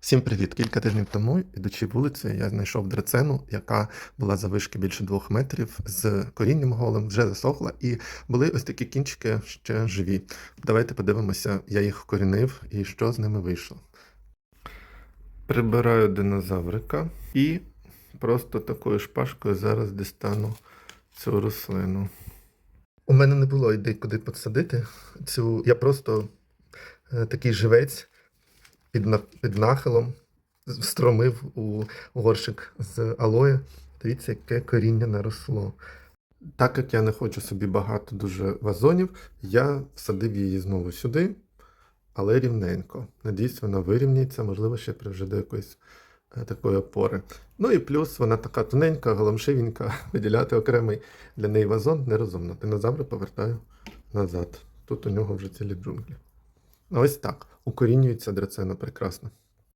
Всім привіт! Кілька тижнів тому, ідучи вулицею, я знайшов драцену, яка була завишки більше двох метрів, з корінням голим, вже засохла, і були ось такі кінчики ще живі. Давайте подивимося, я їх вкорінив і що з ними вийшло. Прибираю динозаврика і просто такою шпажкою зараз дістану цю рослину. У мене не було ідей, куди посадити цю. Я просто е, такий живець під, під нахилом встромив у горщик з алоє. Дивіться, яке коріння наросло. Так як я не хочу собі багато дуже вазонів, я всадив її знову сюди, але рівненько. Надіюсь, вона вирівняється, можливо, ще приведе до якоїсь е, такої опори. Ну і плюс вона така тоненька, голомшивенька, виділяти окремий для неї вазон нерозумно. Динозавра повертаю назад. Тут у нього вже цілі джунглі. Ось так. Укорінюється драцена прекрасно.